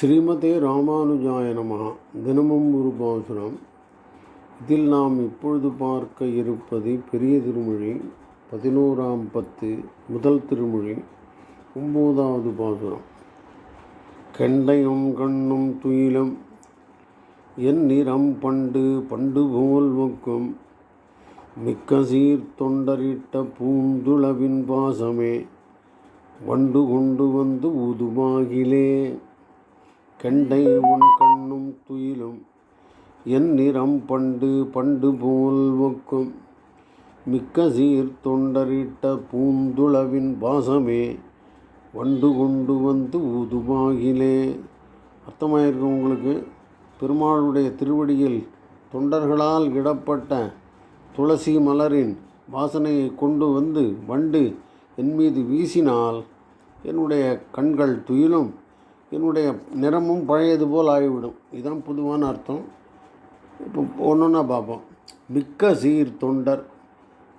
ஸ்ரீமதே ராமானுஜாய நமகா தினமும் ஒரு பாசுரம். இதில் நாம் இப்பொழுது பார்க்க இருப்பது பெரிய திருமொழி பதினோராம் பத்து முதல் திருமொழி ஒம்போதாவது பாசுரம். கெண்டையும் கண்ணும் துயிலும் என் நிறம் பண்டு பண்டு போல் ஒக்கும். மிக்க சீர் தொண்டரிட்ட பூந்துளவின் பாசமே வண்டு கொண்டு வந்து உதுமாகிலே கெண்டை உன் கண்ணும் துயிலும் என் நிறம் பண்டு பண்டு போல் ஒக்கும் மிக்க சீர் தொண்டரிட்ட பூந்துளவின் பாசமே வண்டு கொண்டு வந்து ஊதுமாகிலே. அர்த்தமாயிருக்கும் உங்களுக்கு? பெருமாளுடைய திருவடியில் தொண்டர்களால் இடப்பட்ட துளசி மலரின் வாசனையை கொண்டு வந்து வண்டு என் மீது வீசினால் என்னுடைய கண்கள் துயிலும் என்னுடைய நிறமும் பழையது போல் ஆகிவிடும். இதுதான் பொதுவான அர்த்தம். இப்போ ஒன்றுன்னா பார்ப்போம். மிக்க சீர் தொண்டர்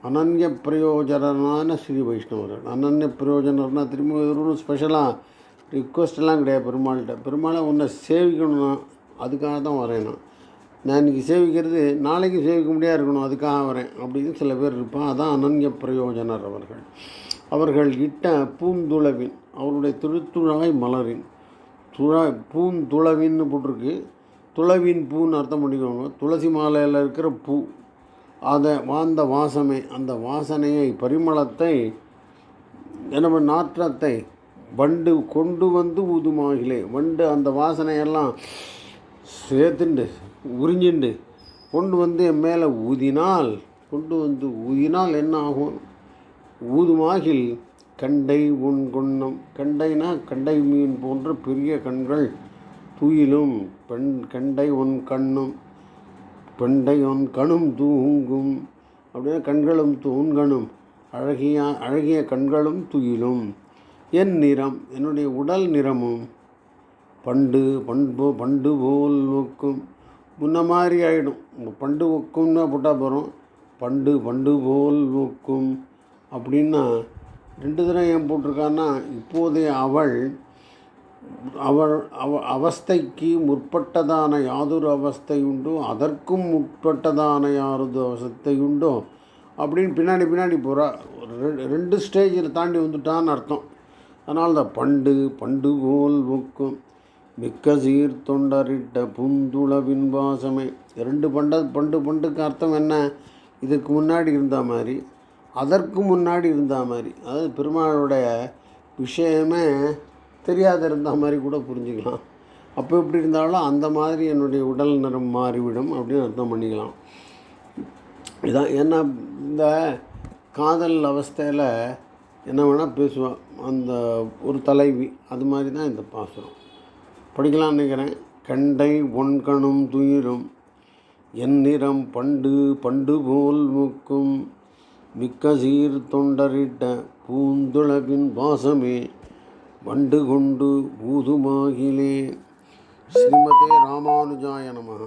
அனன்ய பிரயோஜனரான ஸ்ரீ வைஷ்ணவர்கள். அனன்ய பிரயோஜனர்னா திரும்ப ஒரு ஸ்பெஷலாக ரிக்வஸ்டெல்லாம் கிடையாது பெருமாள்கிட்ட. பெருமாளை உன்னை சேவிக்கணும்னா அதுக்காக தான் வரேன் நான். நான் இன்றைக்கி சேவிக்கிறது நாளைக்கு சேவிக்க முடியாது இருக்கணும் அதுக்காக வரேன் அப்படின்னு சில பேர் இருப்பான் அதான் அனன்ய பிரயோஜனர் அவர்கள். அவர்கள் இட்ட பூந்துளவின் அவருடைய திருத்துழாய் மலரின். துழா பூந்துளவின்னு போட்டிருக்கு. துளவின் பூன்னு அர்த்தம் பண்ணிக்கோங்க. துளசி மாலையில் இருக்கிற பூ. அதை வாழ்ந்த வாசமே அந்த வாசனையை பரிமளத்தை என்ன நாற்றத்தை வண்டு கொண்டு வந்து ஊதுமாகிலே. வண்டு அந்த வாசனையெல்லாம் சேர்த்துண்டு உறிஞ்சிண்டு கொண்டு வந்து என் மேலே ஊதினால் கொண்டு வந்து ஊதினால் என்ன ஆகும்? ஊதுமாகில் கண்டை உன் குண்ணம் கண்டைனா கண்டை மீன் போன்ற பெரிய கண்கள். துயிலும் பெண் கண்டை உன் கண்ணும். பெண்டை உன் கணும் தூங்கும். அப்படின்னா கண்களும் தூண்கணும். அழகிய அழகிய கண்களும் துயிலும். என் நிறம் என்னுடைய உடல் நிறமும் பண்டு பண்பு பண்டு போல் ஒக்கும். முன்ன மாதிரி ஆகிடும் பண்டு ஒக்கும்னா போட்டால் போகிறோம் பண்டு பண்டு போல் ஒக்கும். அப்படின்னா ரெண்டு தினம் ஏன் போட்டிருக்கான்னா இப்போதைய அவள் அவள் அவ அவஸ்தைக்கு முற்பட்டதான யாதொரு அவஸ்தை உண்டோ அதற்கும் முற்பட்டதான யாரது அவஸ்தை உண்டோ அப்படின்னு பின்னாடி பின்னாடி போகிறா ரெண்டு ரெண்டு ஸ்டேஜில் தாண்டி வந்துட்டான்னு அர்த்தம். அதனால் தான் பண்டு பண்டுகோல் முக்கும் மிக்க சீர் தொண்டரிட்ட புந்துளவின் வாசமே ரெண்டு பண்ட பண்டு பண்டுக்கு அர்த்தம் என்ன? இதுக்கு முன்னாடி இருந்த மாதிரி. அதற்கு முன்னாடி இருந்த மாதிரி. அதாவது பெருமாளுடைய விஷயமே தெரியாத இருந்த மாதிரி கூட புரிஞ்சுக்கலாம். அப்போ எப்படி இருந்தாலும் அந்த மாதிரி என்னுடைய உடல் நிறம் மாறிவிடும் அப்படின்னு அர்த்தம் பண்ணிக்கலாம். இதான் ஏன்னா இந்த காதல் அவஸ்தையில் என்ன வேணால் பேசுவோம். அந்த ஒரு தலைவி அது மாதிரி தான் இந்த பாசுரம். படிக்கலாம்னு நினைக்கிறேன். கண்டை ஒன்கணும் துயிரும் என் நிறம் பண்டு பண்டு போல் முக்கும். மிக்க சீர் தொண்டரிட்ட பூந்துளவின் வாசமே வண்டு கொண்டு பூதுமாகிலே ஸ்ரீமதே ராமானுஜாய நமः.